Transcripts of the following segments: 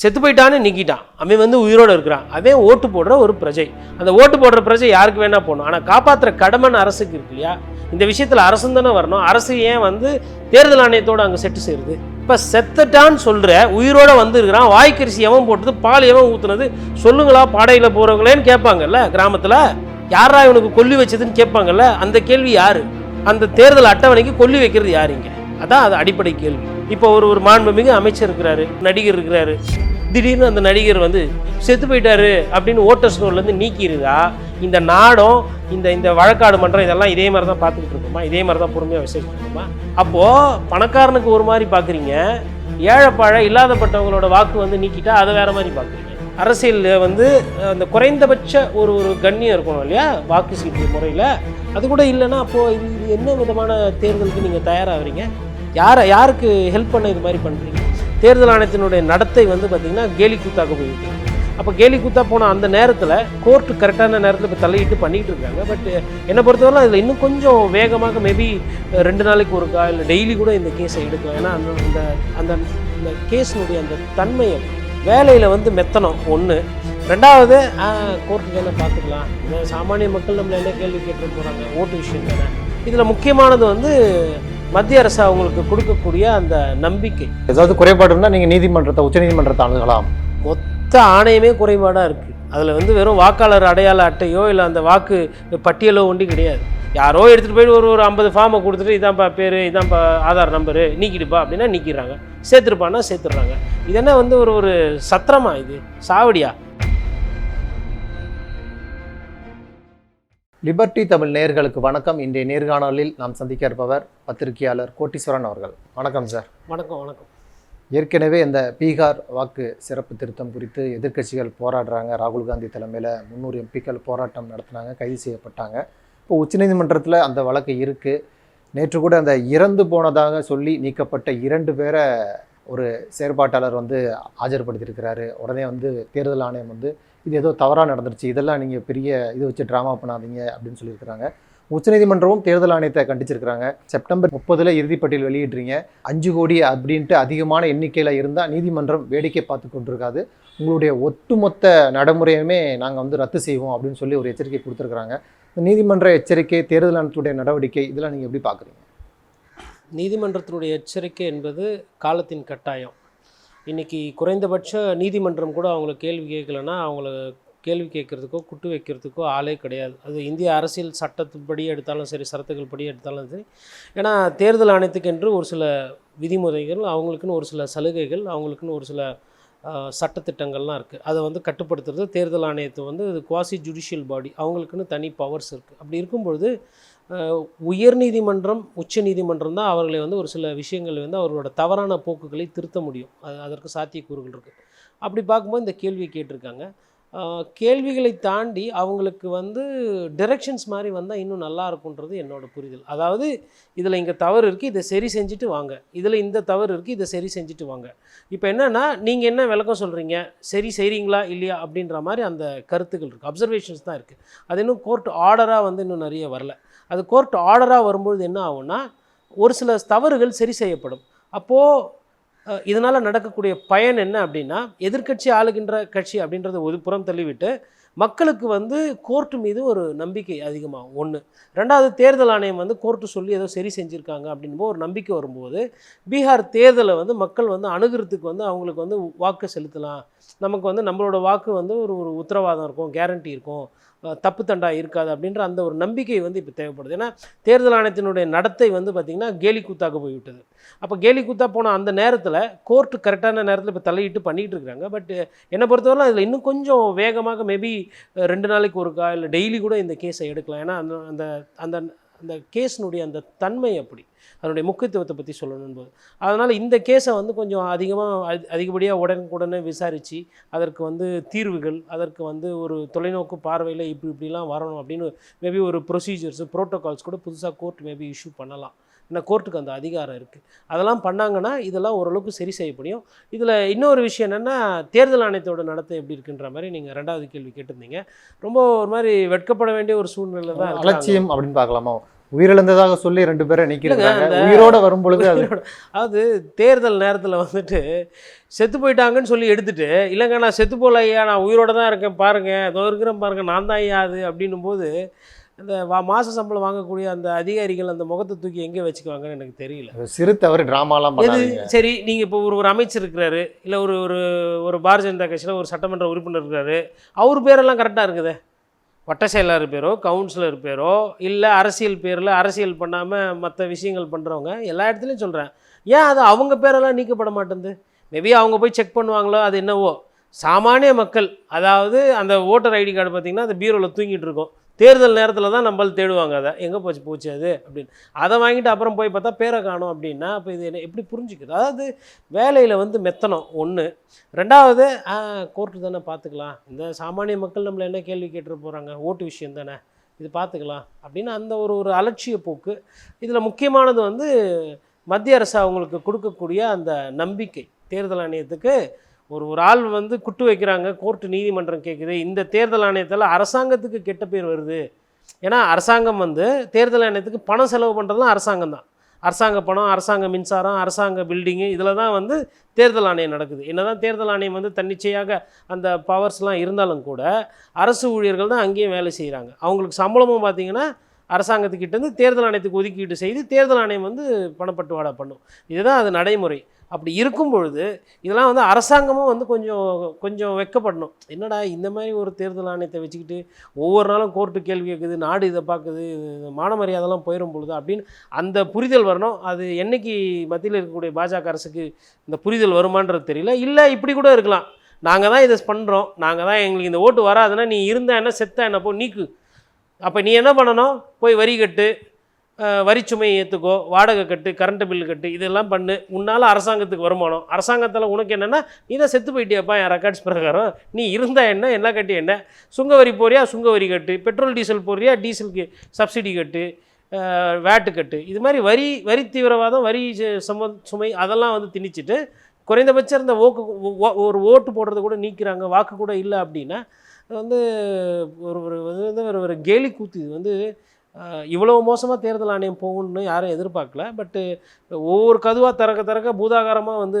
செத்து போயிட்டான்னு நிற்கிட்டான் அவன் வந்து உயிரோடு இருக்கிறான். அவன் ஓட்டு போடுற ஒரு பிரஜை. அந்த ஓட்டு போடுற பிரஜை யாருக்கு வேணால் போகணும் ஆனால் காப்பாற்றுற கடமைன்னு அரசுக்கு இருக்கு இல்லையா? இந்த விஷயத்தில் அரசு தானே வரணும். அரசு ஏன் வந்து தேர்தல் ஆணையத்தோடு அங்கே செட்டு சேருது இப்போ செத்துட்டான்னு சொல்கிற உயிரோடு வந்துருக்கிறான். வாய்க்கரிசி எவன் போட்டது? பால் எவன் ஊற்றுனது சொல்லுங்களா பாடையில் போகிறவங்களேன்னு கேட்பாங்கல்ல கிராமத்தில்? யாரா இவனுக்கு கொல்லி வச்சதுன்னு கேட்பாங்கல்ல? அந்த கேள்வி யார்? அந்த தேர்தல் அட்டவணைக்கு கொல்லி வைக்கிறது யாருங்க அதான் அது அடிப்படை கேள்வி. இப்போ ஒரு ஒரு மாண்புமிகு அமைச்சர் இருக்கிறாரு நடிகர் இருக்கிறாரு. திடீர்னு அந்த நடிகர் வந்து செத்து போயிட்டாரு அப்படின்னு ஓட்டர் ஸ்டோர்லேருந்து நீக்கிடுதா இந்த நாடும் இந்த இந்த வழக்காடு மன்றம் இதெல்லாம் இதே மாதிரி தான் பார்த்துக்கிட்டு இருக்கோமா? இதே மாதிரி தான் பொறுமையாக விசாரிச்சுட்டு இருக்கோமா? அப்போது பணக்காரனுக்கு ஒரு மாதிரி பார்க்குறீங்க ஏழைப்பாழை இல்லாதப்பட்டவங்களோட வாக்கு வந்து நீக்கிட்டா அதை வேறு மாதிரி பார்க்குறீங்க அரசியலில் வந்து அந்த குறைந்தபட்ச ஒரு ஒரு கண்ணியம் இருக்கணும் இல்லையா? வாக்கு சீட்டு முறையில். அது கூட இல்லைன்னா அப்போது இது என்ன விதமான தேர்தலுக்கு நீங்கள் தயாராகிறீங்க யாரை யாருக்கு ஹெல்ப் பண்ண இது மாதிரி பண்ணுறீங்க தேர்தல் ஆணையத்தினுடைய நடத்தை வந்து பார்த்திங்கன்னா கேலி கூத்தாக்க போயிருக்கு. அப்போ கேலி கூத்தா போன அந்த நேரத்தில் கோர்ட்டு கரெக்டான நேரத்தில் இப்போ தலையிட்டு பண்ணிகிட்டு இருக்காங்க. பட் என்னை பொறுத்தவரை அதில் இன்னும் கொஞ்சம் வேகமாக மேபி ரெண்டு நாளைக்கு ஒருக்கா இல்லை டெய்லி கூட இந்த கேஸை எடுக்கலாம். ஏன்னா அந்த அந்த அந்த இந்த கேஸினுடைய அந்த தன்மையை வேலையில் வந்து மெத்தனம் ஒன்று ரெண்டாவது கோர்ட்டு வேலை பார்த்துக்கலாம் சாமானிய மக்கள் நம்மளை என்ன கேள்வி கேட்டு போகிறாங்க ஓட்டு விஷயம் தானே. இதில் முக்கியமானது வந்து மத்திய அரசு அவங்களுக்கு கொடுக்கக்கூடிய அந்த நம்பிக்கை. ஏதாவது குறைபாடு இருந்தால் நீங்கள் நீதிமன்றத்தை உச்சநீதிமன்றத்தை அணுகலாம். மொத்த ஆணையமே குறைபாடாக இருக்குது அதில் வந்து வெறும் வாக்காளர் அடையாள அட்டையோ இல்லை அந்த வாக்கு பட்டியலோ ஒண்டி கிடையாது. யாரோ எடுத்துகிட்டு போயிட்டு ஒரு ஒரு ஐம்பது ஃபார்மை கொடுத்துட்டு இதான்ப்பா பேர் இதான்ப்பா ஆதார் நம்பரு நீக்கிடுப்பா அப்படின்னா நீக்கிடுறாங்க. சேர்த்துருப்பான்னா சேர்த்துடுறாங்க. இது என்ன வந்து ஒரு ஒரு சத்திரமா இது? சாவடியா? லிபர்டி தமிழ் நேயர்களுக்கு வணக்கம். இன்றைய நேர்காணலில் நாம் சந்திக்க இருப்பவர் பத்திரிகையாளர் கோட்டீஸ்வரன் அவர்கள். வணக்கம் சார் வணக்கம் வணக்கம். ஏற்கனவே இந்த பீகார் வாக்கு சிறப்பு திருத்தம் குறித்து எதிர்க்கட்சிகள் போராடுறாங்க. ராகுல் காந்தி தலைமையில் முந்நூறு எம்பிக்கள் போராட்டம் நடத்தினாங்க கைது செய்யப்பட்டாங்க. இப்போ உச்சநீதிமன்றத்தில் அந்த வழக்கு இருக்குது நேற்று கூட அந்த இறந்து போனதாக சொல்லி நீக்கப்பட்ட இரண்டு பேரை ஒரு செயற்பாட்டாளர் வந்து ஆஜர்படுத்தியிருக்கிறாரு. உடனே வந்து தேர்தல் ஆணையம் வந்து இது ஏதோ தவறாக நடந்துருச்சு இதெல்லாம் நீங்கள் பெரிய இது வச்சு ட்ராமா பண்ணாதீங்க அப்படின்னு சொல்லியிருக்கிறாங்க. உச்சநீதிமன்றமும் தேர்தல் ஆணையத்தை கண்டிச்சிருக்கிறாங்க. செப்டம்பர் முப்பதில் இறுதிப்பட்டியல் வெளியிடுறீங்க. அஞ்சு கோடி அப்படின்ட்டு அதிகமான எண்ணிக்கையில் இருந்தால் நீதிமன்றம் வேடிக்கை பார்த்து கொண்டிருக்காது. உங்களுடைய ஒட்டுமொத்த நடைமுறையுமே நாங்கள் வந்து ரத்து செய்வோம் அப்படின்னு சொல்லி ஒரு எச்சரிக்கை கொடுத்துருக்குறாங்க. இந்த நீதிமன்ற எச்சரிக்கை தேர்தல் ஆணையத்துடைய நடவடிக்கை இதெல்லாம் நீங்கள் எப்படி பார்க்குறீங்க? நீதிமன்றத்தினுடைய எச்சரிக்கை என்பது காலத்தின் கட்டாயம். இன்றைக்கி குறைந்தபட்ச நீதிமன்றம் கூட அவங்கள கேள்வி கேட்கலன்னா அவங்கள கேள்வி கேட்குறதுக்கோ குட்டு வைக்கிறதுக்கோ ஆளே கிடையாது. அது இந்திய அரசியல் சட்டத்துப்படி எடுத்தாலும் சரி சரத்துகள் படி எடுத்தாலும் சரி. ஏன்னா தேர்தல் ஆணையத்துக்கென்று ஒரு சில விதிமுறைகள் அவங்களுக்குன்னு ஒரு சில சலுகைகள் அவங்களுக்குன்னு ஒரு சில சட்டத்திட்டங்கள்லாம் இருக்குது அதை வந்து கட்டுப்படுத்துறது தேர்தல் ஆணையத்தை வந்து இது குவாசி ஜுடிஷியல் பாடி அவங்களுக்குன்னு தனி பவர்ஸ் இருக்குது அப்படி இருக்கும்பொழுது உயர் நீதிமன்றம் உச்ச நீதிமன்றம் தான் அவர்களை வந்து ஒரு சில விஷயங்கள் வந்து அவர்களோட தவறான போக்குகளை திருத்த முடியும். அது அதற்கு சாத்தியக்கூறுகள் இருக்குது அப்படி பார்க்கும்போது இந்த கேள்வி கேட்டிருக்காங்க. கேள்விகளை தாண்டி அவங்களுக்கு வந்து டிரெக்ஷன்ஸ் மாதிரி வந்தால் இன்னும் நல்லா இருக்குன்றது என்னோட புரிதல். அதாவது இதில் இங்கே தவறு இருக்குது இதை சரி செஞ்சுட்டு வாங்க. இதில் இந்த தவறு இருக்குது இதை சரி செஞ்சுட்டு வாங்க. இப்போ என்னென்னா நீங்கள் என்ன விளக்கம் சொல்கிறீங்க சரி செய்கிறீங்களா இல்லையா? அப்படின்ற மாதிரி அந்த கருத்துக்கள் இருக்குது அப்சர்வேஷன்ஸ் தான் இருக்குது அது இன்னும் கோர்ட் ஆர்டராக வந்து இன்னும் நிறைய வரல. அது கோர்ட் ஆர்டராக வரும்பொழுது என்ன ஆகும்னா ஒரு சில தவறுகள் சரி செய்யப்படும். அப்போது இதனால் நடக்கக்கூடிய பயன் என்ன அப்படின்னா எதிர்க்கட்சி ஆளுகின்ற கட்சி அப்படின்றத ஒரு புறம் தள்ளிவிட்டு மக்களுக்கு வந்து கோர்ட்டு மீது ஒரு நம்பிக்கை அதிகமாகும். ஒன்று ரெண்டாவது தேர்தல் ஆணையம் வந்து கோர்ட்டு சொல்லி ஏதோ சரி செஞ்சுருக்காங்க அப்படின்போது ஒரு நம்பிக்கை வரும்போது பீகார் தேர்தலை வந்து மக்கள் வந்து அணுகிறதுக்கு வந்து அவங்களுக்கு வந்து வாக்கு செலுத்தலாம். நமக்கு வந்து நம்மளோட வாக்கு வந்து ஒரு ஒரு உத்தரவாதம் இருக்கும் கேரண்டி இருக்கும். தப்பு தண்டா இருக்காது அப்படின்ற அந்த ஒரு நம்பிக்கை வந்து இப்போ தேவைப்படுது. ஏன்னா தேர்தல் ஆணையத்தினுடைய நடத்தை வந்து பார்த்திங்கன்னா கேலி கூத்தாக போய்விட்டது. அப்போ கேலி கூத்தா போன அந்த நேரத்தில் கோர்ட்டு கரெக்டான நேரத்தில் இப்போ தலையிட்டு பண்ணிகிட்டு இருக்கிறாங்க பட் என்னை பொறுத்தவரை அதில் இன்னும் கொஞ்சம் வேகமாக மேபி ரெண்டு நாளைக்கு ஒருக்கா இல்லை டெய்லி கூட இந்த கேஸை எடுக்கலாம். ஏன்னா அந்த அந்த அந்த அந்த கேஸினுடைய அந்த தன்மை அப்படி. அதனுடைய முக்கியத்துவத்தை பற்றி சொல்லணும் போது அதனால் இந்த கேஸை வந்து கொஞ்சம் அதிகமாக அதிகப்படியாக உடனுக்குடனே விசாரித்து அதற்கு வந்து தீர்வுகள் அதற்கு வந்து ஒரு தொலைநோக்கு பார்வையில் இப்படி இப்படிலாம் வரணும் அப்படின்னு மேபி ஒரு ப்ரொசீஜர்ஸ் ப்ரோட்டோகால்ஸ் கூட புதுசாக கோர்ட் மேபி இஷ்யூ பண்ணலாம். ஏன்னா கோர்ட்டுக்கு அந்த அதிகாரம் இருக்குது அதெல்லாம் பண்ணாங்கன்னா இதெல்லாம் ஓரளவுக்கு சரி செய்ய முடியும். இதில் இன்னொரு விஷயம் என்னென்னா தேர்தல் ஆணையத்தோட நடத்தை எப்படி இருக்குன்ற மாதிரி நீங்கள் ரெண்டாவது கேள்வி கேட்டிருந்தீங்க. ரொம்ப ஒரு மாதிரி வெட்கப்பட வேண்டிய ஒரு சூழ்நிலை தான். அலட்சியம் அப்படின்னு பார்க்கலாமா? உயிரிழந்ததாக சொல்லி ரெண்டு பேரை நீக்கிறாங்க அந்த- உயிரோட வரும் பொழுது அது அதாவது தேர்தல் நேரத்தில் வந்துட்டு செத்து போயிட்டாங்கன்னு சொல்லி எடுத்துட்டு இல்லைங்க நான் செத்து போகல ஐயா நான் உயிரோட தான் இருக்கேன் பாருங்கள் இதோ இருக்கிறேன் பாருங்கள் நான் தான் ஐயா அது அப்படின்னும் போது அந்த வா மாத சம்பளம் வாங்கக்கூடிய அந்த அதிகாரிகள் அந்த முகத்தை தூக்கி எங்கே வச்சுக்குவாங்கன்னு எனக்கு தெரியல. சிறு தவறு டிராமாலாம் எது? சரி நீங்கள் இப்போ ஒரு ஒரு அமைச்சர் இருக்கிறாரு இல்லை ஒரு ஒரு ஒரு பாரதிய ஜனதா கட்சியில் ஒரு சட்டமன்ற உறுப்பினர் இருக்காரு அவர் பேரெல்லாம் கரெக்டாக இருக்குதே? வட்ட செயலாளர் பேரோ கவுன்சிலர் பேரோ இல்லை அரசியல் பேரில் அரசியல் பண்ணாமல் மற்ற விஷயங்கள் பண்ணுறவங்க எல்லா இடத்துலையும் சொல்கிறேன் ஏன் அது அவங்க பேரெல்லாம் நீக்கப்பட மாட்டேங்குது மேபி அவங்க போய் செக் பண்ணுவாங்களோ அது என்னவோ? சாமானிய மக்கள் அதாவது அந்த ஓட்டர் ஐடி கார்டு பார்த்திங்கன்னா அந்த பீரோவில் தூங்கிட்டு இருக்கும். தேர்தல் நேரத்தில் தான் நம்மள தேடுவாங்க. அதை எங்கே போச்சு போச்சு அது அப்படின்னு. அதை வாங்கிட்டு அப்புறம் போய் பார்த்தா பேரை காணும் அப்படின்னா அப்போ இது என்ன எப்படி புரிஞ்சுக்கிறது? அதாவது வேலையில் வந்து மெத்தனம் ஒன்று ரெண்டாவது கோர்ட்டு தானே பார்த்துக்கலாம் இந்த சாமானிய மக்கள் நம்மளை என்ன கேள்வி கேட்டு போகிறாங்க ஓட்டு விஷயம் தானே. இது பார்த்துக்கலாம் அப்படின்னு அந்த ஒரு ஒரு அலட்சிய போக்கு. இதில் முக்கியமானது வந்து மத்திய அரசு அவங்களுக்கு கொடுக்கக்கூடிய அந்த நம்பிக்கை. தேர்தல் ஆணையத்துக்கு ஒரு ஒரு ஆள் வந்து குட்டு வைக்கிறாங்க கோர்ட்டு நீதிமன்றம் கேட்குது இந்த தேர்தல் ஆணையத்தில் அரசாங்கத்துக்கு கெட்ட பேர் வருது. ஏன்னா அரசாங்கம் வந்து தேர்தல் ஆணையத்துக்கு பணம் செலவு பண்ணுறதுலாம் அரசாங்கம் தான். அரசாங்க பணம் அரசாங்க மின்சாரம் அரசாங்க பில்டிங்கு இதில் தான் வந்து தேர்தல் ஆணையம் நடக்குது. என்ன தான் தேர்தல் ஆணையம் வந்து தன்னிச்சையாக அந்த பவர்ஸ்லாம் இருந்தாலும் கூட அரசு ஊழியர்கள் தான் அங்கேயும் வேலை செய்கிறாங்க அவங்களுக்கு சம்பளமும் பார்த்திங்கன்னா அரசாங்கத்துக்கிட்டேருந்து தேர்தல் ஆணையத்துக்கு ஒதுக்கீடு செய்து தேர்தல் ஆணையம் வந்து பணப்பட்டுவாடா பண்ணும். இதுதான் அது நடைமுறை. அப்படி இருக்கும் பொழுது இதெல்லாம் வந்து அரசாங்கமும் வந்து கொஞ்சம் கொஞ்சம் வெக்கப்படணும். என்னடா இந்த மாதிரி ஒரு தேர்தல் ஆணையத்தை வச்சுக்கிட்டு ஒவ்வொரு நாளும் கோர்ட்டு கேள்வி கேட்குது நாடு இதை பார்க்குது இது மான மரியாதைலாம் போயிடும் பொழுது அப்படின்னு அந்த புரிதல் வரணும். அது என்னைக்கு மத்தியில் இருக்கக்கூடிய பாஜக அரசுக்கு இந்த புரிதல் வருமானது தெரியல. இல்லை இப்படி கூட இருக்கலாம். நாங்கள் தான் இதை பண்ணுறோம் நாங்கள் தான் எங்களுக்கு இந்த ஓட்டு வராதுன்னா நீ இருந்தா என்ன செத்தா என்ன போ நீக்கு. அப்போ நீ என்ன பண்ணணும்? போய் வரி கட்டு. வரிச்சுமையை ஏற்றுக்கோ வாடகை கட்டு கரண்ட் பில்லு கட்டு இதெல்லாம் பண்ணு. உன்னால் அரசாங்கத்துக்கு வருமானம். அரசாங்கத்தில் உனக்கு என்னென்னா நீ தான் செத்து போயிட்டியாப்பா என் ரெக்கார்ட்ஸ் பிரகாரம். நீ இருந்தால் என்ன என்ன கட்டி என்ன? சுங்க வரி போறியா சுங்க வரி கட்டு. பெட்ரோல் டீசல் போறியா டீசலுக்கு சப்சிடி கட்டு. வேட்டு கட்டு. இது மாதிரி வரி வரி தீவிரவாதம் வரி சு- சும சுமை அதெல்லாம் வந்து திணிச்சிட்டு குறைந்தபட்சம் இந்த ஓக்கு ஓ- ஒரு ஓட்டு போடுறது கூட நீக்கிறாங்க. வாக்கு கூட இல்லை அப்படின்னா வந்து ஒரு ஒரு வந்து ஒரு ஒரு கேலி கூத்து. இது வந்து அஹ், இவ்வளவு மோசமாக தேர்தல் ஆணையம் போகணும்னு யாரும் எதிர்பார்க்கல. பட்டு ஒவ்வொரு கதுவாக திறக்க திறக்க பூதாகாரமாக வந்து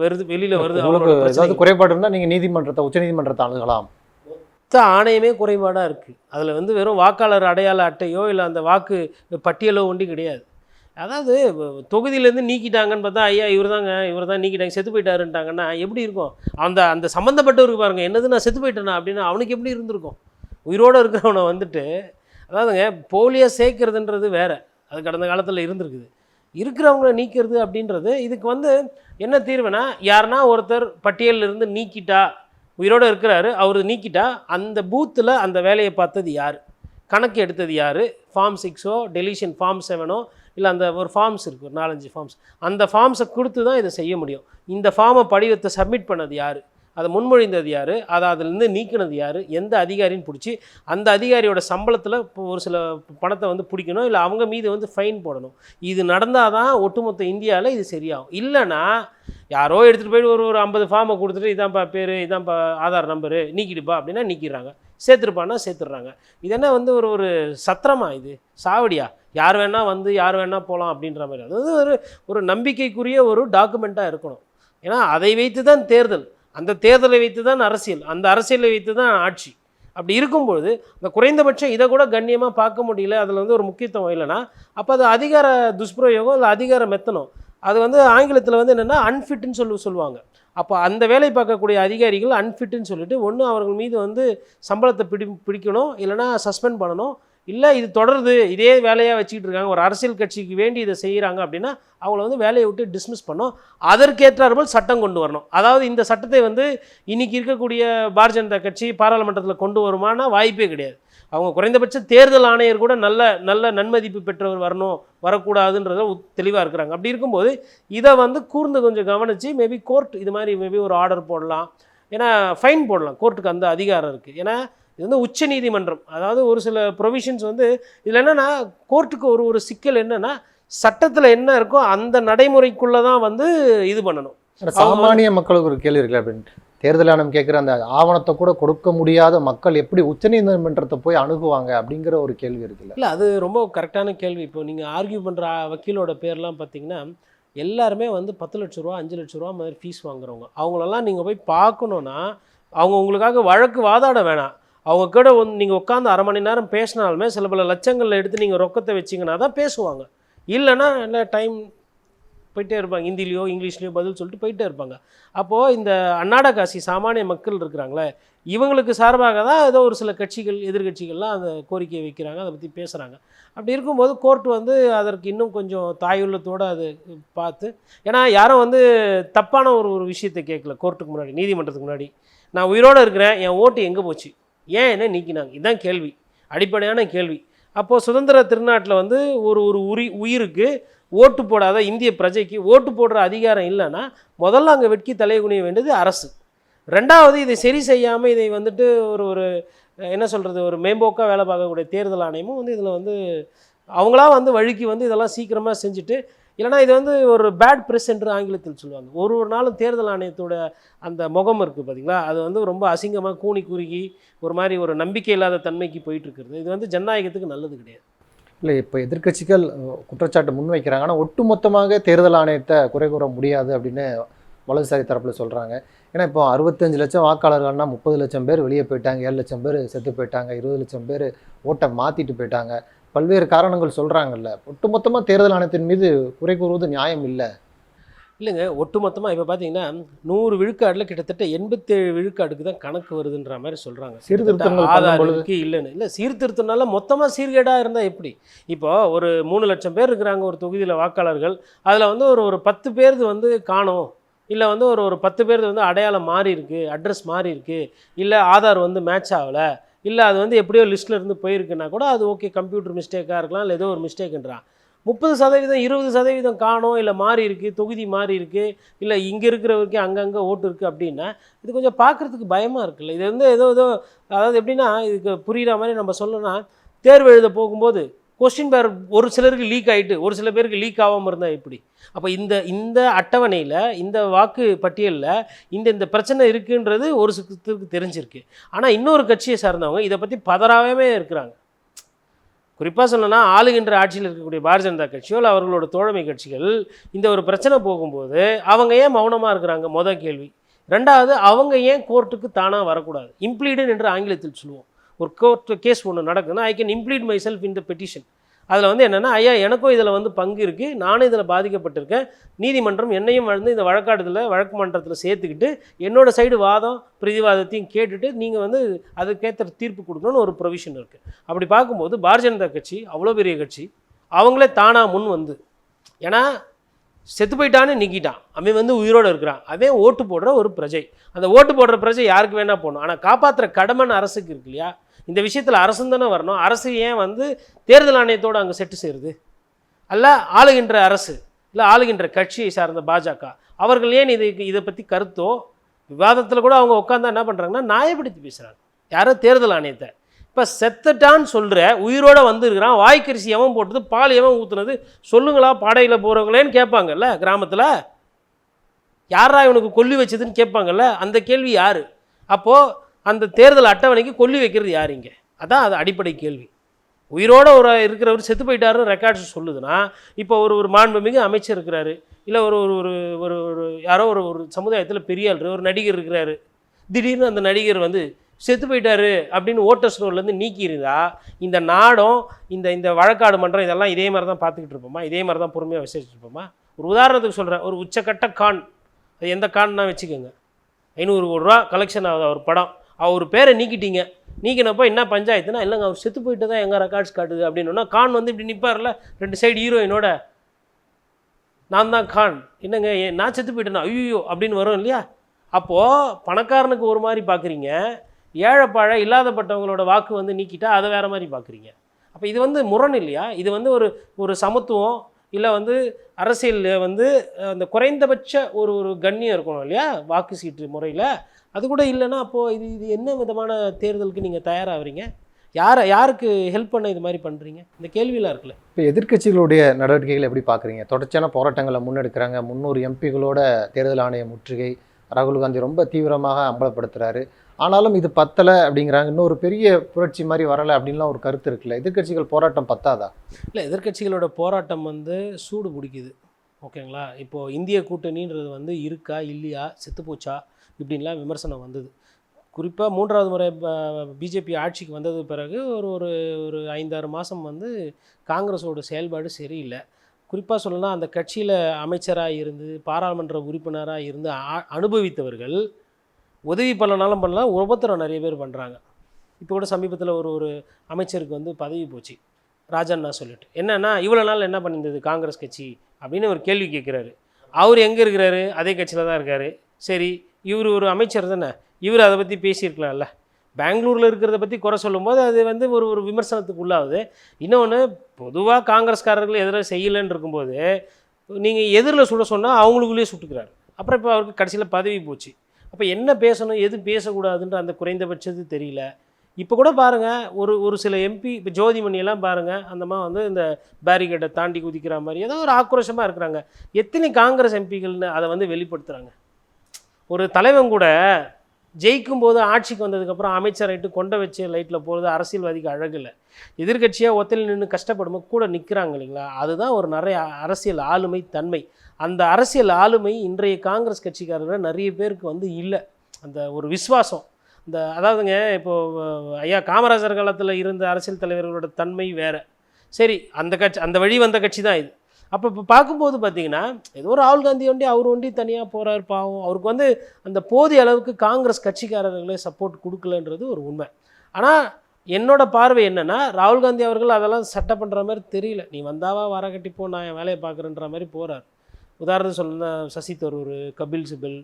வருது வெளியில் வருது பிரச்சனை. ஏதாவது குறைபாடு இருந்தால் நீங்கள் நீதிமன்றத்தை உச்சநீதிமன்றத்தை அணுகலாம். மொத்த ஆணையமே குறைபாடாக இருக்குது அதில் வந்து வெறும் வாக்காளர் அடையாள அட்டையோ இல்லை அந்த வாக்கு பட்டியலோ ஒண்டி கிடையாது. அதாவது தொகுதியிலேருந்து நீக்கிட்டாங்கன்னு பார்த்தா ஐயா இவர் தாங்க இவர் தான் நீக்கிட்டாங்க செத்து போயிட்டாருன்ட்டாங்கன்னா எப்படி இருக்கும்? அந்த அந்த சம்மந்தப்பட்டவருக்கு பாருங்க என்னது நான் செத்து போயிட்டேனா அப்படின்னு அவனுக்கு எப்படி இருந்திருக்கும்? உயிரோடு இருக்கிறவனை வந்துட்டு அதாவதுங்க போலியோ சேர்க்கறதுன்றது வேறு. அது கடந்த காலத்தில் இருந்திருக்குது. இருக்கிறவங்கள நீக்கிறது அப்படின்றது இதுக்கு வந்து என்ன தீர்வுனா யாருன்னா ஒருத்தர் பட்டியலில் இருந்து நீக்கிட்டா உயிரோடு இருக்கிறாரு அவர் நீக்கிட்டா அந்த பூத்தில் அந்த வேலையை பார்த்தது யார்? கணக்கு எடுத்தது யார்? ஃபார்ம் சிக்ஸோ டெலிஷன் ஃபார்ம் செவனோ இல்லை அந்த ஒரு ஃபார்ம்ஸ் இருக்குது ஒரு நாலஞ்சு ஃபார்ம்ஸ் அந்த ஃபார்ம்ஸை கொடுத்து தான் இதை செய்ய முடியும். இந்த ஃபார்மை படிவத்தை சப்மிட் பண்ணது யார்? அதை முன்மொழிந்தது யார்? அதை அதிலிருந்து நீக்கினது யார்? எந்த அதிகாரின்னு பிடிச்சி அந்த அதிகாரியோட சம்பளத்தில் இப்போ ஒரு சில பணத்தை வந்து பிடிக்கணும் இல்லை அவங்க மீது வந்து ஃபைன் போடணும். இது நடந்தால் தான் ஒட்டுமொத்த இந்தியாவில் இது சரியாகும். இல்லைன்னா யாரோ எடுத்துகிட்டு போயிட்டு ஒரு ஒரு ஐம்பது ஃபார்மை கொடுத்துட்டு இதான்ப்பா பேர் இதான்ப்பா ஆதார் நம்பரு நீக்கிடுப்பா அப்படின்னா நீக்கிடுறாங்க. சேர்த்துருப்பான்னா சேர்த்துடுறாங்க. இது என்ன வந்து ஒரு ஒரு சத்திரமா இது? சாவடியா? யார் வேணால் வந்து யார் வேணால் போகலாம் அப்படின்ற மாதிரி. அது வந்து ஒரு ஒரு நம்பிக்கைக்குரிய ஒரு டாக்குமெண்ட்டாக இருக்கணும். ஏன்னா அதை வைத்து தான் தேர்தல். அந்த தேர்தலை வைத்து தான் அரசியல் அந்த அரசியலை வைத்து தான் ஆட்சி. அப்படி இருக்கும்பொழுது அந்த குறைந்தபட்சம் இதை கூட கண்ணியமாக பார்க்க முடியல. அதில் வந்து ஒரு முக்கியத்துவம் இல்லைன்னா அப்போ அது அதிகார துஷ்பிரயோகம் இல்லை அதிகார மெத்தனம். அது வந்து ஆங்கிலத்தில் வந்து என்னென்னா அன்ஃபிட்னு சொல்லி சொல்லுவாங்க. அப்போ அந்த வேலை பார்க்கக்கூடிய அதிகாரிகள் அன்ஃபிட்னு சொல்லிட்டு ஒன்று அவர்கள் மீது வந்து சம்பளத்தை பிடி பிடிக்கணும் இல்லைன்னா சஸ்பெண்ட் பண்ணணும். இல்லை இது தொடருது. இதே வேலையாக வச்சுக்கிட்டு இருக்காங்க. ஒரு அரசியல் கட்சிக்கு வேண்டி இதை செய்கிறாங்க அப்படின்னா அவங்கள வந்து வேலையை விட்டு டிஸ்மிஸ் பண்ணோம். அதற்கேற்றாற்போல் சட்டம் கொண்டு வரணும். அதாவது இந்த சட்டத்தை வந்து இன்னைக்கு இருக்கக்கூடிய பாரதிய ஜனதா கட்சி பாராளுமன்றத்தில் கொண்டு வருமானா வாய்ப்பே கிடையாது. அவங்க குறைந்தபட்ச தேர்தல் ஆணையர் கூட நல்ல நல்ல நன்மதிப்பு பெற்றவர் வரணும் வரக்கூடாதுன்றத தெளிவாக இருக்கிறாங்க. அப்படி இருக்கும்போது இதை வந்து கூர்ந்து கொஞ்சம் கவனித்து மேபி கோர்ட் இது மாதிரி மேபி ஒரு ஆர்டர் போடலாம். ஏன்னா ஃபைன் போடலாம். கோர்ட்டுக்கு அந்த அதிகாரம் இருக்குது ஏன்னா இது வந்து உச்ச நீதிமன்றம். அதாவது ஒரு சில ப்ரொவிஷன்ஸ் வந்து இதில் என்னென்னா கோர்ட்டுக்கு ஒரு ஒரு சிக்கல் என்னென்னா சட்டத்தில் என்ன இருக்கோ அந்த நடைமுறைக்குள்ளே தான் வந்து இது பண்ணணும். சாமானிய மக்களுக்கு ஒரு கேள்வி இருக்குல்ல அப்படின்னு தேர்தல் ஆணையம் கேட்குற அந்த ஆவணத்தை கூட கொடுக்க முடியாத மக்கள் எப்படி உச்சநீதிமன்றத்தை போய் அணுகுவாங்க அப்படிங்கிற ஒரு கேள்வி இருக்குல்ல? இல்லை அது ரொம்ப கரெக்டான கேள்வி. இப்போ நீங்கள் ஆர்கியூ பண்ணுற வக்கீலோட பேர்லாம் பார்த்தீங்கன்னா எல்லாருமே வந்து பத்து லட்ச ரூபா அஞ்சு லட்ச ரூபா மாதிரி ஃபீஸ் வாங்குறவங்க. அவங்களெல்லாம் நீங்கள் போய் பார்க்கணுன்னா அவங்க உங்களுக்காக வழக்கு வாதாட வேணாம். அவங்க கூட வந்து நீங்கள் உட்காந்து அரை மணி நேரம் பேசினாலுமே சில பல லட்சங்களில் எடுத்து நீங்கள் ரொக்கத்தை வச்சிங்கன்னா தான் பேசுவாங்க. இல்லைன்னா இல்லை டைம் போயிட்டே இருப்பாங்க. ஹிந்திலேயோ இங்கிலீஷ்லேயோ பதில் சொல்லிட்டு போயிட்டே இருப்பாங்க. அப்போது இந்த அன்னாட காசி சாமானிய மக்கள் இருக்கிறாங்களே இவங்களுக்கு சார்பாக தான் ஏதோ ஒரு சில கட்சிகள் எதிர்கட்சிகள்லாம் அந்த கோரிக்கையை வைக்கிறாங்க அதை பற்றி பேசுகிறாங்க அப்படி இருக்கும்போது கோர்ட் வந்து அதற்கு இன்னும் கொஞ்சம் தாயுள்ளத்தோடு அது பார்த்து ஏன்னா யாரும் வந்து தப்பான ஒரு ஒரு விஷயத்தை கேட்கல கோர்ட்டுக்கு முன்னாடி நீதிமன்றத்துக்கு முன்னாடி. நான் உயிரோடு இருக்கிறேன் என் ஓட்டு எங்கே போச்சு? ஏன் என்ன நீக்கினாங்க. இதுதான் கேள்வி. அடிப்படையான கேள்வி. அப்போது சுதந்திர திருநாட்டில் வந்து ஒரு ஒரு உரி உயிருக்கு ஓட்டு போடாத இந்திய பிரஜைக்கு ஓட்டு போடுற அதிகாரம் இல்லைன்னா முதல்ல அங்கே வெட்கி தலை குனிய வேண்டியது அரசு. ரெண்டாவது இதை சரி செய்யாமல் இதை வந்துட்டு ஒரு ஒரு என்ன சொல்கிறது ஒரு மேம்போக்காக வேலை பார்க்கக்கூடிய தேர்தல் ஆணையமும் வந்து இதில் வந்து அவங்களா வந்து வழுக்கி வந்து இதெல்லாம் சீக்கிரமாக செஞ்சுட்டு இல்லைனா இது வந்து ஒரு பேட் ப்ரெஸ் என்று ஆங்கிலத்தில் சொல்லுவாங்க. ஒரு ஒரு நாளும் தேர்தல் ஆணையத்தோட அந்த முகம் இருக்குது பார்த்தீங்களா அது வந்து ரொம்ப அசிங்கமாக கூனி குறுகி ஒரு மாதிரி ஒரு நம்பிக்கை இல்லாத தன்மைக்கு போயிட்டுருக்கிறது இது வந்து ஜனநாயகத்துக்கு நல்லது கிடையாது. இல்லை இப்போ எதிர்க்கட்சிகள் குற்றச்சாட்டு முன்வைக்கிறாங்க. ஆனால் ஒட்டுமொத்தமாக தேர்தல் ஆணையத்தை குறை கூற முடியாது அப்படின்னு வலதுசாரி தரப்பில் சொல்கிறாங்க ஏன்னா இப்போ அறுபத்தஞ்சு லட்சம் வாக்காளர்கள்னா முப்பது லட்சம் பேர் வெளியே போயிட்டாங்க. ஏழு லட்சம் பேர் செத்து போயிட்டாங்க. இருபது லட்சம் பேர் ஓட்டை மாற்றிட்டு போயிட்டாங்க. பல்வேறு காரணங்கள் சொல்கிறாங்கல்ல ஒட்டுமொத்தமாக தேர்தல் ஆணையத்தின் மீது குறை கூறுவது நியாயம் இல்லை. இல்லைங்க ஒட்டுமொத்தமாக இப்போ பார்த்தீங்கன்னா நூறு விழுக்காடில் கிட்டத்தட்ட எண்பத்தேழு விழுக்காடுக்கு தான் கணக்கு வருதுன்ற மாதிரி சொல்கிறாங்க சீர்திருத்தங்கள் ஆதார் பண்ணும்பொழுது இருக்கு இல்லைன்னு. இல்லை சீர்திருத்தம்னால மொத்தமாக சீர்கேடாக இருந்தால் எப்படி? இப்போ ஒரு மூணு லட்சம் பேர் இருக்கிறாங்க ஒரு தொகுதியில் வாக்காளர்கள். அதில் வந்து ஒரு ஒரு பத்து பேர்து வந்து காணோம். இல்லை வந்து ஒரு ஒரு பத்து பேர்து வந்து அடையாளம் மாறி இருக்கு அட்ரஸ் மாறி இருக்கு இல்லை ஆதார் வந்து மேட்ச் ஆகலை. இல்லை அது வந்து எப்படியோ லிஸ்ட்டில் இருந்து போயிருக்குன்னா கூட அது ஓகே கம்ப்யூட்டர் மிஸ்டேக்காக இருக்கலாம் இல்லை ஏதோ ஒரு மிஸ்டேக்குன்றான் முப்பது சதவீதம் இருபது சதவீதம் காணோம் இல்லை மாறி இருக்குது தொகுதி மாறி இருக்குது இல்லை இங்கே இருக்கிறவருக்கு அங்கங்கே ஓட்டு இருக்குது அப்படின்னா இது கொஞ்சம் பார்க்குறதுக்கு பயமாக இருக்குல்ல. இது வந்து ஏதோ ஏதோ அதாவது எப்படின்னா இதுக்கு புரிகிற மாதிரி நம்ம சொல்லணும்னா தேர்வு எழுத போகும்போது கொஸ்டின் பேர் ஒரு சிலருக்கு லீக் ஆகிட்டு ஒரு சில பேருக்கு லீக் ஆகாமல் இருந்தால் எப்படி? அப்போ இந்த இந்த அட்டவணையில் இந்த வாக்கு பட்டியலில் இந்த இந்த பிரச்சனை இருக்குன்றது ஒரு சத்துக்கு தெரிஞ்சிருக்கு. ஆனால் இன்னொரு கட்சியை சார்ந்தவங்க இதை பற்றி பதறாவே இருக்கிறாங்க. குறிப்பாக சொல்லணும்னா ஆளுகின்ற ஆட்சியில் இருக்கக்கூடிய பாரதிய ஜனதா கட்சியோ இல்லை அவர்களோட தோழமை கட்சிகள் இந்த ஒரு பிரச்சனை போகும்போது அவங்க ஏன் மௌனமாக இருக்கிறாங்க? மொதல் கேள்வி. ரெண்டாவது அவங்க ஏன் கோர்ட்டுக்கு தானாக வரக்கூடாது? இம்ப்ளீடன் என்று ஆங்கிலத்தில் சொல்லுவோம். ஒரு கோர்ட் கேஸ் ஒன்று நடக்குதுன்னா I can implead myself in the petition அதில் வந்து என்னென்னா ஐயா எனக்கும் இதில் வந்து பங்கு இருக்குது நானும் இதில் பாதிக்கப்பட்டிருக்கேன். நீதிமன்றம் என்னையும் வந்து இந்த வழக்காடுதல வழக்கு மன்றத்தில் சேர்த்துக்கிட்டு என்னோடய சைடு வாதம் பிரதிவாதத்தையும் கேட்டுட்டு நீங்கள் வந்து அதுக்கேற்ற தீர்ப்பு கொடுக்கணும்னு ஒரு ப்ரொவிஷன் இருக்குது அப்படி பார்க்கும்போது பாரதிய ஜனதா கட்சி அவ்வளோ பெரிய கட்சி. அவங்களே தானாக முன் வந்து. ஏன்னா செத்து போயிட்டான்னு நிற்கிட்டான் அவன் வந்து உயிரோடு இருக்கிறான். அவன் ஓட்டு போடுற ஒரு பிரஜை. அந்த ஓட்டு போடுற பிரஜை யாருக்கு வேணால் போகணும் ஆனால் காப்பாற்றுற கடமைன்னு அரசுக்கு இருக்கு இல்லையா? இந்த விஷயத்தில் அரசு தானே வரணும். அரசு ஏன் வந்து தேர்தல் ஆணையத்தோடு அங்கே செட்டு சேருது அல்ல ஆளுகின்ற அரசு இல்லை ஆளுகின்ற கட்சியை சார்ந்த பாஜக அவர்கள் ஏன் இதை இதை பற்றி கருத்தோ விவாதத்தில் கூட அவங்க உட்காந்தா என்ன பண்ணுறாங்கன்னா நியாயப்படுத்தி பேசுகிறாங்க யாரோ தேர்தல் ஆணையத்தை. இப்போ செத்துட்டான்னு சொல்கிற உயிரோட வந்திருக்கிறான் வாய்க்கரிசி எவன் போட்டது பால் எவன் ஊற்றுனது சொல்லுங்களா பாடையில் போகிறவங்களேன்னு கேட்பாங்கல்ல கிராமத்தில்? யாரா இவனுக்கு கொல்லி வச்சதுன்னு கேட்பாங்கல்ல அந்த கேள்வி யார்? அப்போது அந்த தேர்தல் அட்டவணைக்கு கொல்லி வைக்கிறது யார் இங்கே? அதான் அது அடிப்படை கேள்வி. உயிரோட ஒரு இருக்கிறவர் செத்து போயிட்டாருன்னு ரெக்கார்ட்ஸ் சொல்லுதுன்னா இப்போ ஒரு ஒரு மாண்புமிகு அமைச்சர் இருக்கிறாரு இல்லை ஒரு ஒரு ஒரு ஒரு ஒரு யாரோ ஒரு ஒரு சமுதாயத்தில் பெரிய ஆள் ஒரு நடிகர் இருக்கிறாரு திடீர்னு அந்த நடிகர் வந்து செத்து போயிட்டாரு அப்படின்னு ஓட்டர் ஸ்டோர்லேருந்து நீக்கியிருந்தா இந்த நாடும் இந்த இந்த வழக்காடு மன்றம் இதெல்லாம் இதே மாதிரி தான் பார்த்துக்கிட்டு இருப்போமா? இதே மாதிரி தான் பொறுமையாக விசாரிச்சுட்டு இருப்போமா? ஒரு உதாரணத்துக்கு சொல்கிறேன் ஒரு உச்சக்கட்ட கான். அது எந்த கான்னா வச்சுக்கோங்க. ஐநூறு கோடி ரூபா கலெக்ஷன் ஆகுது அவர் படம். அவர் பேரை நீக்கிட்டீங்க. நீக்கினப்போ என்ன பஞ்சாயத்துனா இல்லைங்க அவர் செத்து போயிட்டு தான் எங்கள் ரெக்கார்ட்ஸ் காட்டுது அப்படின்னா கான் வந்து இப்படி நிற்பார்ல ரெண்டு சைடு ஹீரோயினோட நான் தான் கான். என்னங்க நான் செத்து போயிட்டேனா? ஐயோ அப்படின்னு வரும் இல்லையா? அப்போது பணக்காரனுக்கு ஒரு மாதிரி பார்க்குறீங்க. ஏழைப்பாழ இல்லாதப்பட்டவங்களோட வாக்கு வந்து நீக்கிட்டா அதை வேறு மாதிரி பார்க்குறீங்க. அப்போ இது வந்து முரண் இல்லையா? இது வந்து ஒரு ஒரு சமத்துவம் இல்லை வந்து அரசியலில் வந்து அந்த குறைந்தபட்ச ஒரு ஒரு கண்ணியம் இருக்கணும் இல்லையா? வாக்கு சீட்டு முறையில். அது கூட இல்லைன்னா அப்போது இது இது என்ன விதமான தேர்தலுக்கு நீங்கள் தயாராகிறீங்க யாரை யாருக்கு ஹெல்ப் பண்ண இது மாதிரி பண்ணுறீங்க இந்த கேள்வியெலாம் இருக்குல்ல. இப்போ எதிர்க்கட்சிகளுடைய நடவடிக்கைகளை எப்படி பார்க்குறீங்க? தொடர்ச்சியான போராட்டங்களை முன்னெடுக்கிறாங்க. முந்நூறு எம்பிகளோட தேர்தல் ஆணைய முற்றுகை. ராகுல் காந்தி ரொம்ப தீவிரமாக அம்பலப்படுத்துகிறாரு ஆனாலும் இது பத்தலை அப்படிங்கிறாங்க. ஒரு பெரிய புரட்சி மாதிரி வரலை அப்படின்லாம் ஒரு கருத்து இருக்குல்ல. எதிர்க்கட்சிகள் போராட்டம் பத்தாதா? இல்லை எதிர்க்கட்சிகளோட போராட்டம் வந்து சூடு பிடிக்குது. ஓகேங்களா? இப்போது இந்திய கூட்டணின்றது வந்து இருக்கா இல்லையா செத்துப்போச்சா இப்படின்லாம் விமர்சனம் வந்தது. குறிப்பாக மூன்றாவது முறை பிஜேபி ஆட்சிக்கு வந்தது பிறகு ஒரு ஒரு ஒரு ஐந்தாறு மாதம் வந்து காங்கிரஸோட செயல்பாடு சரியில்லை. குறிப்பாக சொல்லணும்னா அந்த கட்சியில் அமைச்சராக இருந்து பாராளுமன்ற உறுப்பினராக இருந்து அனுபவித்தவர்கள் உதவி பண்ணனாலும் பண்ணலாம் உபத்திரம் நிறைய பேர் பண்ணுறாங்க இப்போ கூட சமீபத்தில் ஒரு ஒரு அமைச்சருக்கு வந்து பதவி போச்சு. ராஜண்ணா சொல்லிட்டு. என்னன்னா இவ்வளோ நாள் என்ன பண்ணியிருந்தது காங்கிரஸ் கட்சி அப்படின்னு ஒரு கேள்வி கேட்குறாரு அவர் எங்கே இருக்கிறாரு? அதே கட்சியில் தான் இருக்கார். சரி இவர் ஒரு அமைச்சர் தானே? இவர் அதை பற்றி பேசியிருக்கலாம்ல. பெங்களூரில் இருக்கிறத பற்றி குறை சொல்லும்போது அது வந்து ஒரு ஒரு விமர்சனத்துக்கு உள்ளாகுது. இன்னொன்று பொதுவாக காங்கிரஸ்காரர்கள் எதிராக செய்யலைன்னு இருக்கும்போது நீங்கள் எதிரில் சுட சொன்னால் அவங்களுக்குள்ளேயே சுட்டுக்கிறாரு. அப்புறம் இப்போ அவருக்கு கடைசியில் பதவி போச்சு. அப்போ என்ன பேசணும் எது பேசக்கூடாதுன்ற அந்த குறைந்தபட்சது தெரியல. இப்போ கூட பாருங்கள் ஒரு ஒரு சில எம்பி இப்போ ஜோதிமணியெல்லாம் பாருங்கள் அந்த மாதிரி வந்து இந்த பேரிகேட்டை தாண்டி குதிக்கிற மாதிரி ஏதோ ஒரு ஆக்ரோஷமாக இருக்கிறாங்க. எத்தனை காங்கிரஸ் எம்பிகள்னு அதை வந்து வெளிப்படுத்துகிறாங்க ஒரு தலைவன் கூட ஜெயிக்கும் போது ஆட்சிக்கு வந்ததுக்கப்புறம் அமைச்சரைட்டு கொண்ட வச்சு லைட்டில் போகிறது அரசியல்வாதிக்கு அழகில்லை எதிர்க்கட்சியாக ஒத்தையில் நின்று கஷ்டப்படும்போது கூட நிற்கிறாங்க இல்லைங்களா? அதுதான் ஒரு நிறைய அரசியல் ஆளுமை தன்மை. அந்த அரசியல் ஆளுமை இன்றைய காங்கிரஸ் கட்சிக்காரர்கள் நிறைய பேருக்கு வந்து இல்லை. அந்த ஒரு விசுவாசம். இந்த அதாவதுங்க இப்போது ஐயா காமராஜர் காலத்தில் இருந்த அரசியல் தலைவர்களோட தன்மை வேறு. சரி அந்த கட்சி அந்த வழி வந்த கட்சி தான் இது. அப்போ இப்போ பார்க்கும்போது பார்த்தீங்கன்னா ஏதோ ராகுல் காந்தி ஒண்டி அவர் ஒண்டி தனியாக போகிறார் பாவம். அவருக்கு வந்து அந்த போதிய அளவுக்கு காங்கிரஸ் கட்சிக்காரர்களே சப்போர்ட் கொடுக்கலன்றது ஒரு உண்மை. ஆனால் என்னோட பார்வை என்னென்னா ராகுல் காந்தி அவர்கள் அதெல்லாம் சட்டை பண்ணுற மாதிரி தெரியல. நீ வந்தாவா வர கட்டிப்போ நான் என் வேலையை பார்க்குறேன்ற மாதிரி போகிறார் உதாரணம் சொல்லணும் சசி தரூர் கபில் சிபில்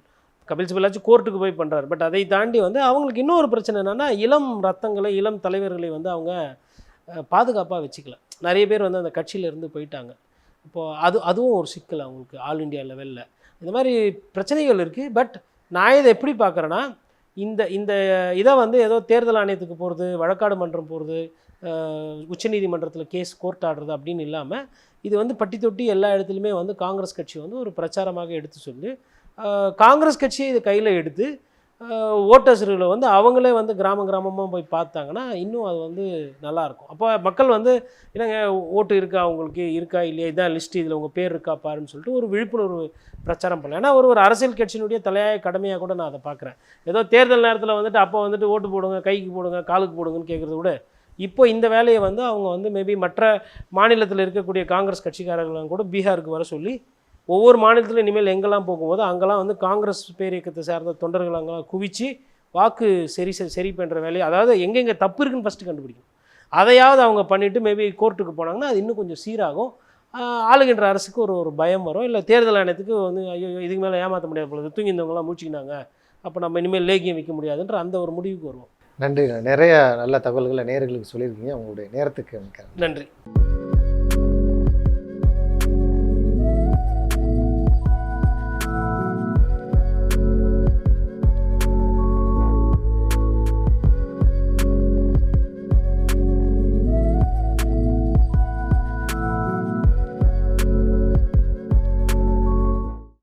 கபில் சிபிலாச்சும் கோர்ட்டுக்கு போய் பண்ணுறாரு பட் அதை தாண்டி வந்து அவங்களுக்கு இன்னொரு பிரச்சனை என்னென்னா இளம் ரத்தங்களை இளம் தலைவர்களை வந்து அவங்க பாதுகாப்பாக வச்சுக்கல. நிறைய பேர் வந்து அந்த கட்சியில இருந்து போயிட்டாங்க. இப்போது அது அதுவும் ஒரு சிக்கல் அவங்களுக்கு ஆல் இண்டியா லெவலில். இந்த மாதிரி பிரச்சனைகள் இருக்குது பட் நான் இதை எப்படி பார்க்குறேன்னா இந்த இந்த இதை வந்து ஏதோ தேர்தல் ஆணையத்துக்கு போகிறது வழக்காடு மன்றம் போகிறது உச்சநீதிமன்றத்தில் கேஸ் கோர்ட் ஆடுறது அப்படின்னு இல்லாமல் இது வந்து பட்டி தொட்டி எல்லா இடத்துலையுமே வந்து காங்கிரஸ் கட்சி வந்து ஒரு பிரச்சாரமாக எடுத்து சொல்லி காங்கிரஸ் கட்சியை இதை கையில் எடுத்து ஓட்டர்ஸ்களை வந்து அவங்களே வந்து கிராம கிராமமாக போய் பார்த்தாங்கன்னா இன்னும் அது வந்து நல்லாயிருக்கும் அப்போ மக்கள் வந்து என்னங்க ஓட்டு இருக்கா? உங்களுக்கு இருக்கா? இல்லையா? இதான் லிஸ்ட். இதில் உங்கள் பேர் இருக்கா? பாருன்னு சொல்லிட்டு ஒரு விழிப்புணர்வு பிரச்சாரம் பண்ணலாம். ஏன்னா ஒரு ஒரு அரசியல் கட்சியினுடைய தலையாய கடமையாக கூட நான் அதை பார்க்குறேன். ஏதோ தேர்தல் நேரத்தில் வந்துட்டு அப்போ வந்துட்டு ஓட்டு போடுங்க கைக்கு போடுங்க காலுக்கு போடுங்கன்னு கேட்குறத விட இப்போ இந்த வேலையை வந்து அவங்க வந்து மேபி மற்ற மாநிலத்தில் இருக்கக்கூடிய காங்கிரஸ் கட்சிக்காரர்களும் கூட பீகாருக்கு வர சொல்லி ஒவ்வொரு மாநிலத்திலும் இனிமேல் எங்கெல்லாம் போகும்போது அங்கெல்லாம் வந்து காங்கிரஸ் பேரியக்கத்தை சார்ந்த தொண்டர்கள் அங்கெல்லாம் குவிச்சு வாக்கு சரி சரி பண்ணுற வேலையை அதாவது எங்கெங்கே தப்பு இருக்குன்னு ஃபஸ்ட்டு கண்டுபிடிக்கணும். அதையாவது அவங்க பண்ணிவிட்டு மேபி கோர்ட்டுக்கு போனாங்கன்னா அது இன்னும் கொஞ்சம் சீராகும். ஆளுகின்ற அரசுக்கு ஒரு ஒரு பயம் வரும். இல்லை தேர்தல் ஆணையத்துக்கு வந்து ஐயோ இதுக்கு மேலே ஏமாற்ற முடியாது பொழுது தூங்கியிருந்தவங்களாம் மூச்சிக்கினாங்க. அப்போ நம்ம இனிமேல் லேகியம் வைக்க முடியாதுன்ற அந்த ஒரு முடிவுக்கு வருவோம். நன்றி. நிறைய நல்ல தகவல்களை நேயர்களுக்கு சொல்லியிருக்கீங்க. உங்களுடைய நேரத்துக்கு. நன்றி.